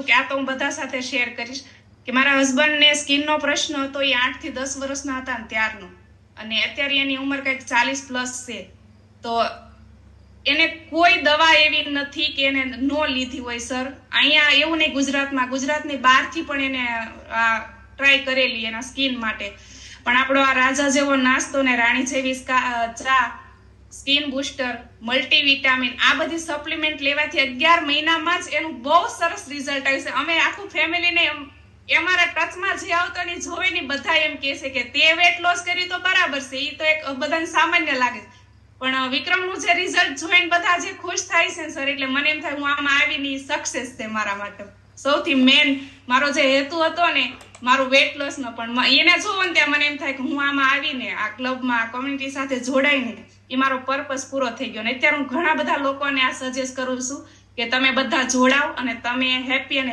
હતું કે આ તો હું બધા સાથે શેર કરીશ, કે મારા હસબન્ડને સ્કિનનો પ્રશ્ન હતો, એ આઠથી દસ વર્ષના હતા ને ત્યારનો. અને અત્યારે એની ઉંમર કંઈક ચાલીસ પ્લસ છે. તો એને કોઈ દવા એવી નથી કે એને નો લીધી હોય સર અહીંયા એવું નહીં ગુજરાતમાં, ગુજરાતની બહારથી પણ એને ટ્રાય કરેલી એના સ્કિન માટે. પણ આપણો આ રાજા જેવો નાસ્તો ને રાણી જેવી ચા સ્કિન બુસ્ટર, મલ્ટીવિટામિન, આ બધી સપ્લિમેન્ટ લેવાથી અગિયાર મહિનામાં જ એનું બહુ સરસ રિઝલ્ટ આવ્યું છે. અમે આખું ફેમિલીને અમારા ટચમાં જે આવતો ને જોવે ને બધા એમ કહે છે કે તે વેટ લોસ કરી તો બરાબર છે એ તો એક બધાને સામાન્ય લાગે પણ વિક્રમનું જે રિઝલ્ટ જોઈને બધા જે ખુશ થાય છે સર એટલે મને એમ થાય હું આમાં આવીને સક્સેસ છે મારા માટે. સૌથી મેન મારો જે હેતુ હતો ને, મારું વેટ લોસ નો. પણ એને જોવો ને ત્યાં મને એમ થાય કે હું આમાં આવીને આ ક્લબમાં કોમ્યુનિટી સાથે જોડાઈને એ મારો પર્પસ પૂરો થઈ ગયો. ને અત્યારે હું ઘણા બધા લોકોને આ સજેસ્ટ કરું છું કે તમે બધા જોડાવ અને તમે હેપી અને